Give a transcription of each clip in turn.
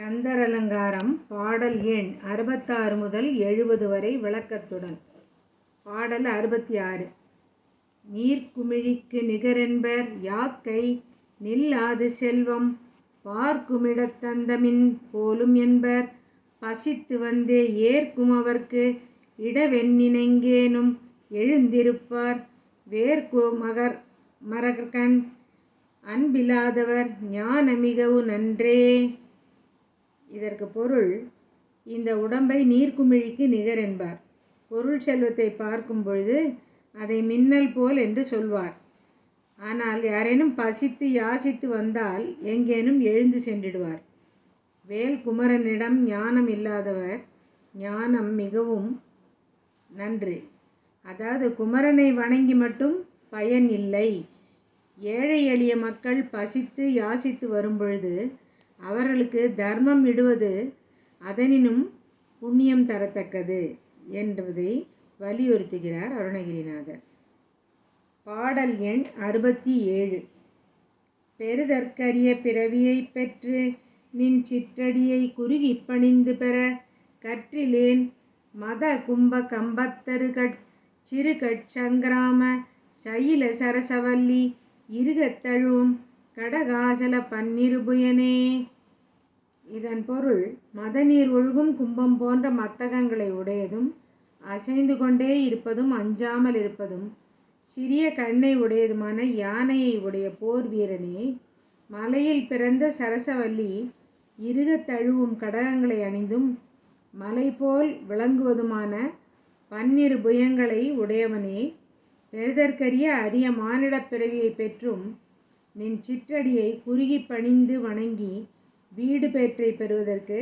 அலங்காரம் பாடல் எண் அறுபத்தாறு முதல் எழுபது வரை விளக்கத்துடன். பாடல் அறுபத்தி ஆறு நீர்க்குமிழிக்கு நிகரென்பர் யாக்கை? நில்லாது செல்வம். பார்க்குமிடத்தந்தமின் போலும் என்பர். பசித்து வந்தே ஏற்கும் அவர்க்கு. இடவெண்ணினெங்கேனும் எழுந்திருப்பார். வேர்கோ மகர் மரகன் அன்பில்லாதவர் ஞான மிகவும் நன்றே. இதற்கு பொருள் இந்த உடம்பை நீர்க்குமிழிக்கு நிகர் என்பார். பொருள் செல்வத்தை பார்க்கும் பொழுது அதை மின்னல் போல் என்று சொல்வார். ஆனால் யாரேனும் பசித்து யாசித்து வந்தால் எங்கேனும் எழுந்து சென்றிடுவார். வேல் குமரனிடம் ஞானம் இல்லாதவர் ஞானம் மிகவும் நன்று. அதாவது குமரனை வணங்கி மட்டும் பயன் இல்லை. ஏழை எளிய மக்கள் பசித்து யாசித்து வரும்பொழுது அவர்களுக்கு தர்மம் இடுவது அதனினும் புண்ணியம் தரத்தக்கது என்பதை வலியுறுத்துகிறார் அருணகிரிநாதர். பாடல் எண் அறுபத்தி ஏழு. பெருதற்கரிய பிறவியை பெற்று நின் சிற்றடியை குறுகி பணிந்து பெற கற்றிலேன் மத கும்ப கம்பத்தருகட் சிறுகட் சங்கிராம சயில சரசவல்லி இருகத்தழுவும் கடகாசல பன்னிருபுயனே இதன் பொருள் மதநீர் ஒழுகும் கும்பம் போன்ற மத்தகங்களை உடையதும் அசைந்து கொண்டே இருப்பதும் அஞ்சாமல் இருப்பதும் சிறிய கண்ணை உடையதுமான யானையை உடைய போர் வீரனே மலையில் பிறந்த சரசவல்லி இருகத் தழுவும் கடகங்களை அணிந்தும் மலை போல் விளங்குவதுமான பன்னிரு புயங்களை உடையவனே பெறுதற்கரிய அரிய மானிடப் பிறவியை பெற்றும் நின் சிற்றடியை குறுகி பணிந்து வணங்கி வீடு பேற்றை பெறுவதற்கு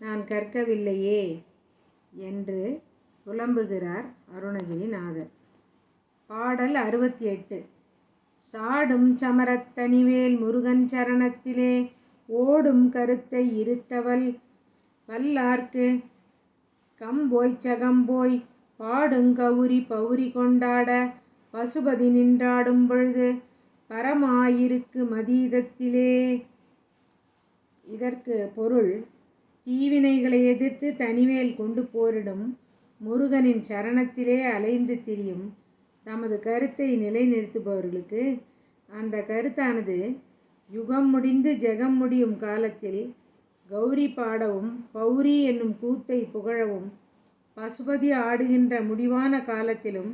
நான் கற்கவில்லையே என்று புலம்புகிறார் அருணகிரிநாதர். பாடல் அறுபத்தி எட்டு சாடும் சமரத்தனிவேல் முருகன் சரணத்திலே ஓடும் கருத்தை இருத்தவள் வல்லார்க்கு. கம்போய் சகம்போய் பாடுங்கவுரி பௌரி கொண்டாட பசுபதி நின்றாடும் பொழுது பரமாயிருக்கு மதீதத்திலே. இதற்கு பொருள் தீவினைகளை எதிர்த்து தனிமேல் கொண்டு போரிடும் முருகனின் சரணத்திலே அலைந்து திரியும் தமது கருத்தை நிலைநிறுத்துபவர்களுக்கு அந்த கருத்தானது யுகம் முடிந்து ஜெகம் முடியும் காலத்தில் கௌரி பாடவும் பௌரி என்னும் கூத்தை புகழவும் பசுபதி ஆடுகின்ற முடிவான காலத்திலும்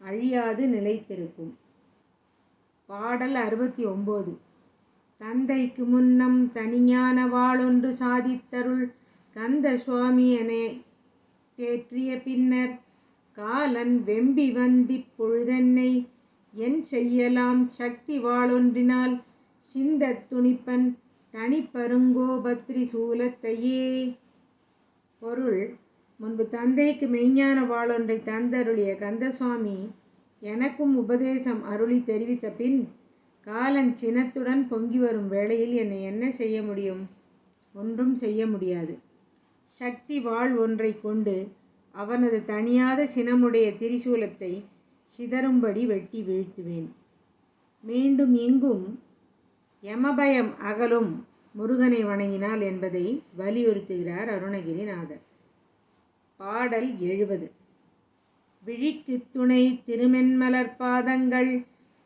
அழியாது நிலைத்திருக்கும். பாடல் அறுபத்தி ஒம்பது. தந்தைக்கு முன்னம் தனிஞான வாளொன்று சாதித்தருள் கந்த சுவாமியனை தேற்றிய பின்னர் காலன் வெம்பி வந்தி பொழுதென்னை என் செய்யலாம் சக்தி வாளொன்றினால் சிந்த துணிப்பன் தனிப்பருங்கோபத்ரி சூலத்தையே பொருள் முன்பு தந்தைக்கு மெய்ஞான வாளொன்றை தந்தருளிய கந்தசுவாமி எனக்கும் உபதேசம் அருளி தெரிவித்த பின் காலன் சினத்துடன் பொங்கி வரும் வேளையில் என்னை என்ன செய்ய முடியும்? ஒன்றும் செய்ய முடியாது. சக்தி வாழ் ஒன்றை கொண்டு அவனது தனியாத சினமுடைய திரிசூலத்தை சிதறும்படி வெட்டி வீழ்த்துவேன். மீண்டும் இங்கும் யமபயம் அகலும் முருகனை வணங்கினால் என்பதை வலியுறுத்துகிறார் அருணகிரிநாதர். பாடல் எழுபது. விழிக்கு துணை திருமென்மலர் பாதங்கள்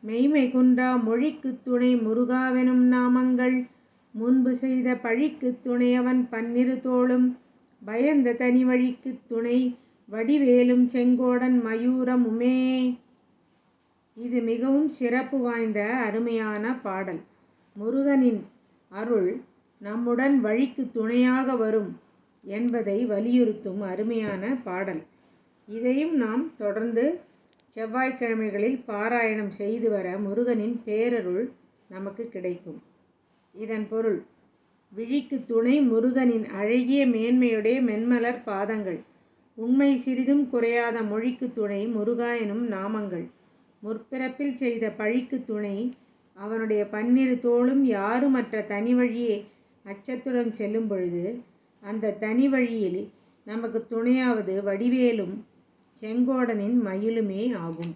மெய்மை குன்றா மொழிக்கு துணை முருகாவெனும் நாமங்கள் முன்பு செய்த பழிக்கு துணையவன் பன்னிரு தோளும் பயந்த தனி வழிக்கு துணை வடிவேலும் செங்கோடன் மயூரமுமே இது மிகவும் சிறப்பு வாய்ந்த அருமையான பாடல். முருகனின் அருள் நம்முடன் வழிக்கு துணையாக வரும் என்பதை வலியுறுத்தும் அருமையான பாடல். இதையும் நாம் தொடர்ந்து செவ்வாய்க்கிழமைகளில் பாராயணம் செய்து வர முருகனின் பேரருள் நமக்கு கிடைக்கும். இதன் பொருள் விழிக்கு துணை முருகனின் அழகிய மேன்மையுடைய மென்மலர் பாதங்கள் உண்மை சிறிதும் குறையாத மொழிக்கு துணை முருகா எனும் நாமங்கள் முற்பிறப்பில் செய்த பழிக்கு துணை அவனுடைய பன்னிரு தோளும் யாருமற்ற தனி வழியே அச்சத்துடன் செல்லும் பொழுது அந்த தனி வழியில் நமக்கு துணையாவது வடிவேலும் செங்கோடனின் மயிலுமே ஆகும்.